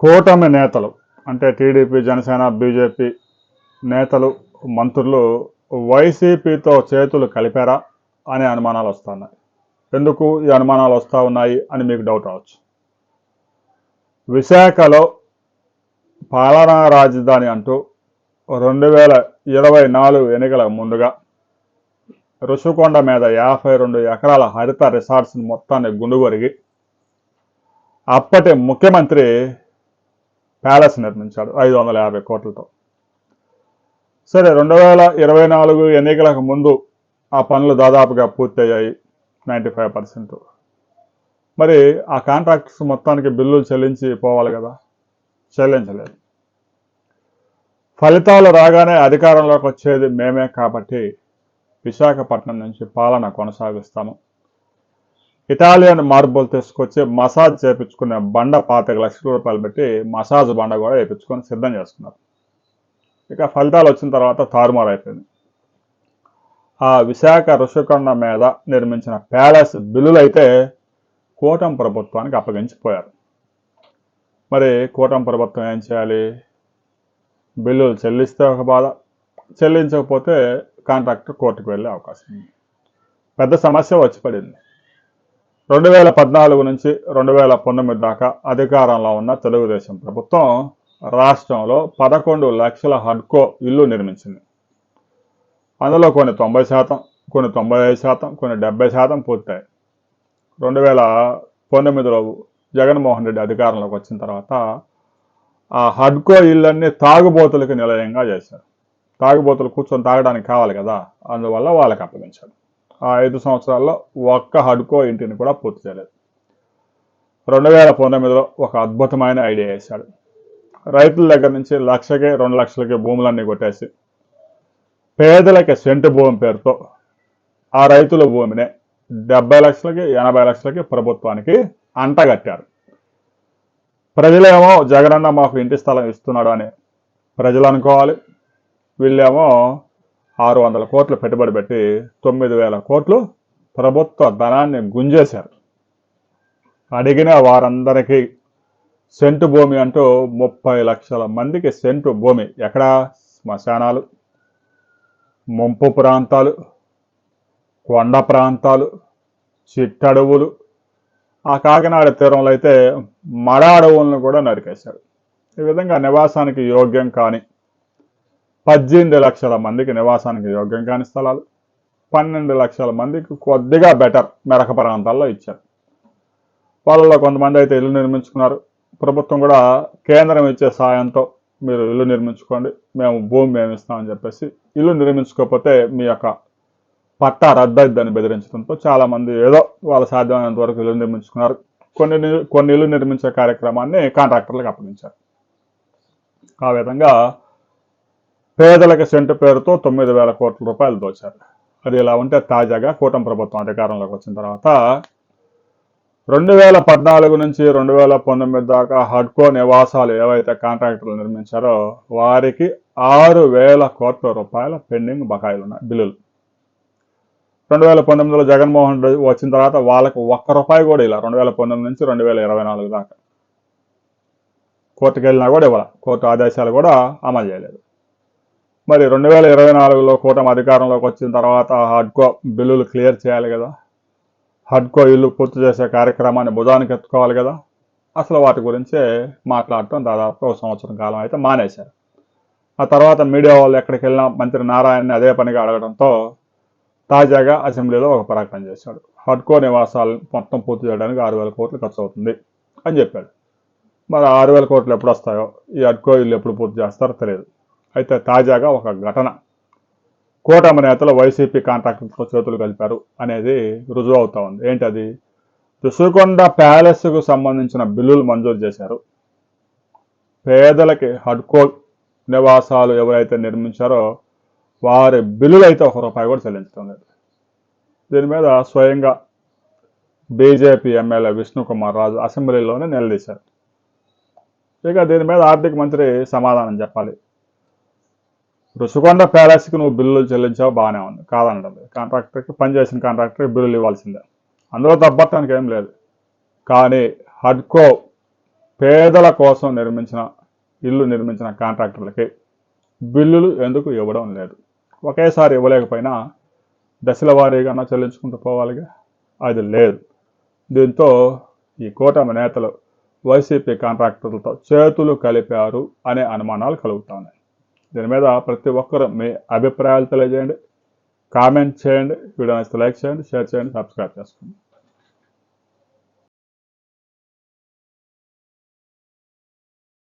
కూటమి నేతలు అంటే టీడీపీ జనసేన బీజేపీ నేతలు మంత్రులు వైసీపీతో చేతులు కలిపారా అనే అనుమానాలు వస్తున్నాయి. ఎందుకు ఈ అనుమానాలు వస్తూ ఉన్నాయి అని మీకు డౌట్ రావచ్చు. విశాఖలో పాలనా రాజధాని అంటూ రెండు వేల ఇరవై నాలుగు ఎన్నికల ముందుగా రుషికొండ మీద యాభై రెండు ఎకరాల హరిత రిసార్ట్స్ మొత్తాన్ని గుండుగొరిగి అప్పటి ముఖ్యమంత్రి ప్యాలెస్ నిర్మించాడు ఐదు వందల యాభై కోట్లతో. సరే రెండు వేల ఇరవై నాలుగు ఎన్నికలకు ముందు ఆ పనులు దాదాపుగా పూర్తయ్యాయి నైంటీ ఫైవ్ పర్సెంట్. మరి ఆ కాంట్రాక్ట్స్ మొత్తానికి బిల్లులు చెల్లించి పోవాలి కదా? చెల్లించలేదు. ఫలితాలు రాగానే అధికారంలోకి వచ్చేది మేమే కాబట్టి విశాఖపట్నం నుంచి పాలన కొనసాగిస్తాము. ఇటాలియన్ మార్బుల్ తీసుకొచ్చి మసాజ్ చేపించుకునే బండ పాతిక లక్షల రూపాయలు పెట్టి మసాజ్ బండ కూడా వేయించుకొని సిద్ధం చేసుకున్నారు. ఇక ఫలితాలు వచ్చిన తర్వాత తారుమారు అయిపోయింది ఆ విశాఖ ఋషికొండ మీద నిర్మించిన ప్యాలెస్ బిల్లులైతే కూటం కూటమి ప్రభుత్వానికి అప్పగించిపోయారు. మరి కూటమి ప్రభుత్వం ఏం చేయాలి? బిల్లులు చెల్లిస్తే ఒక బాధ చెల్లించకపోతే కాంట్రాక్టర్ కోర్టుకు వెళ్ళే అవకాశం ఉంది. పెద్ద సమస్య వచ్చి పడింది. రెండు వేల పద్నాలుగు నుంచి రెండు వేల పంతొమ్మిది దాకా అధికారంలో ఉన్న తెలుగుదేశం ప్రభుత్వం రాష్ట్రంలో పదకొండు లక్షల హడ్కో ఇల్లు నిర్మించింది. అందులో కొన్ని తొంభై శాతం కొన్ని తొంభై ఐదు శాతం కొన్ని డెబ్బై శాతం పూర్తయి రెండు వేల పంతొమ్మిదిలో జగన్మోహన్ రెడ్డి అధికారంలోకి వచ్చిన తర్వాత ఆ హడ్కో ఇళ్ళన్నీ తాగుబోతులకు నిలయంగా చేశారు. తాగుబోతులు కూర్చొని తాగడానికి కావాలి కదా అందువల్ల వాళ్ళకి అప్పగించారు. ఆ ఐదు సంవత్సరాల్లో ఒక్క హడ్కో ఇంటిని కూడా పూర్తి చేయలేదు. రెండు వేల పంతొమ్మిదిలో ఒక అద్భుతమైన ఐడియా వేశాడు. రైతుల దగ్గర నుంచి లక్షకి రెండు లక్షలకి భూములన్నీ కొట్టేసి పేదలకి సెంటు భూమి పేరుతో ఆ రైతుల భూమిని డెబ్బై లక్షలకి ఎనభై లక్షలకి ప్రభుత్వానికి అంటగట్టారు ప్రజలేమో జగనన్న మాకు ఇంటి స్థలం ఇస్తున్నాడు అని ప్రజలు అనుకోవాలి. వీళ్ళేమో ఆరు వందల కోట్లు పెట్టుబడి పెట్టి తొమ్మిది వేల కోట్లు ప్రభుత్వ ధనాన్ని గుంజేశారు. అడిగిన వారందరికీ సెంటు భూమి అంటూ ముప్పై లక్షల మందికి సెంటు భూమి ఎక్కడ? శ్మశానాలు ముంపు ప్రాంతాలు కొండ ప్రాంతాలు చిట్టడవులు. ఆ కాకినాడ తీరంలో అయితే మడ అడవులను కూడా నరికేశాడు ఈ విధంగా నివాసానికి యోగ్యం కానీ పద్దెనిమిది లక్షల మందికి నివాసానికి యోగ్యం కాని స్థలాలు పన్నెండు లక్షల మందికి కొద్దిగా బెటర్ మెరక ప్రాంతాల్లో ఇచ్చారు. వాళ్ళలో కొంతమంది అయితే ఇల్లు నిర్మించుకున్నారు. ప్రభుత్వం కూడా కేంద్రం ఇచ్చే సాయంతో మీరు ఇల్లు నిర్మించుకోండి మేము భూమి మేము ఇస్తామని చెప్పేసి ఇల్లు నిర్మించుకోకపోతే మీ యొక్క పట్టా రద్దయిద్దని బెదిరించడంతో చాలామంది ఏదో వాళ్ళ సాధ్యమైనంత వరకు ఇల్లు నిర్మించుకున్నారు. కొన్ని కొన్ని ఇల్లు నిర్మించే కార్యక్రమాన్ని కాంట్రాక్టర్లకు అప్పగించారు. ఆ విధంగా పేదలకు సెంటు పేరుతో తొమ్మిది వేల కోట్ల రూపాయలు దోచారు. అది ఇలా ఉంటే తాజాగా కూటమి ప్రభుత్వం అధికారంలోకి వచ్చిన తర్వాత రెండు వేల పద్నాలుగు నుంచి రెండు వేల పంతొమ్మిది దాకా హడ్కో నివాసాలు ఏవైతే కాంట్రాక్టర్లు నిర్మించారో వారికి ఆరు వేల కోట్ల రూపాయల పెండింగ్ బకాయిలు ఉన్నాయి బిల్లులు. రెండు వేల పంతొమ్మిదిలో జగన్మోహన్ రెడ్డి వచ్చిన తర్వాత వాళ్ళకు ఒక్క రూపాయి కూడా ఇలా రెండు వేల పంతొమ్మిది నుంచి రెండు వేల ఇరవై నాలుగు దాకా. కోర్టుకు వెళ్ళినా కూడా ఇవ్వాలి. కోర్టు ఆదేశాలు కూడా అమలు చేయలేదు. మరి రెండు వేల ఇరవై నాలుగులో కూటమి అధికారంలోకి వచ్చిన తర్వాత హడ్కో బిల్లులు క్లియర్ చేయాలి కదా. హడ్కో ఇల్లు పూర్తి చేసే కార్యక్రమాన్ని భుజానికి ఎత్తుకోవాలి కదా. అసలు వాటి గురించే మాట్లాడటం దాదాపు ఒక సంవత్సరం కాలం అయితే మానేశారు. ఆ తర్వాత మీడియా వాళ్ళు ఎక్కడికి వెళ్ళినా మంత్రి నారాయణని అదే పనిగా అడగడంతో తాజాగా అసెంబ్లీలో ఒక ప్రకటన చేశాడు. హడ్కో నివాసాలు మొత్తం పూర్తి చేయడానికి ఆరు వేల కోట్లు ఖర్చు అవుతుంది అని చెప్పాడు. మరి ఆరు వేల కోట్లు ఎప్పుడు వస్తాయో ఈ హడ్కో ఇల్లు ఎప్పుడు పూర్తి చేస్తారో తెలియదు. అయితే తాజాగా ఒక ఘటన. కూటమి నేతలు వైసీపీ కాంట్రాక్టర్తో చేతులు కలిపారు అనేది రుజువు అవుతా ఉంది. ఏంటది? ఋషికొండ ప్యాలెస్కు సంబంధించిన బిల్లులు మంజూరు చేశారు. పేదలకి హడ్కో నివాసాలు ఎవరైతే నిర్మించారో వారి బిల్లులు అయితే ఒక రూపాయి కూడా చెల్లించడం లేదు. దీని మీద స్వయంగా బీజేపీ ఎమ్మెల్యే విష్ణుకుమార్ రాజు అసెంబ్లీలోనే నిలదీశారు. ఇక దీని మీద ఆర్థిక మంత్రి సమాధానం చెప్పాలి. రుషికొండ ప్యాలెస్కి నువ్వు బిల్లులు చెల్లించావు బాగానే ఉంది. కాదనడం లేదు. కాంట్రాక్టర్కి పనిచేసిన కాంట్రాక్టర్కి బిల్లులు ఇవ్వాల్సిందే. అందులో తప్పటానికి ఏం లేదు. కానీ హడ్కో పేదల కోసం నిర్మించిన ఇల్లు నిర్మించిన కాంట్రాక్టర్లకి బిల్లులు ఎందుకు ఇవ్వడం లేదు? ఒకేసారి ఇవ్వలేకపోయినా దశల వారీగా చెల్లించుకుంటూ పోవాలిగా? అది లేదు. దీంతో ఈ కూటమి నేతలు వైసీపీ కాంట్రాక్టర్లతో చేతులు కలిపారు అనే అనుమానాలు కలుగుతున్నాయి. దీని మీద ప్రతి ఒక్కరు మీ అభిప్రాయాలు తెలియజేయండి. కామెంట్ చేయండి. వీడియో నచ్చితే లైక్ చేయండి షేర్ చేయండి సబ్స్క్రైబ్ చేసుకోండి.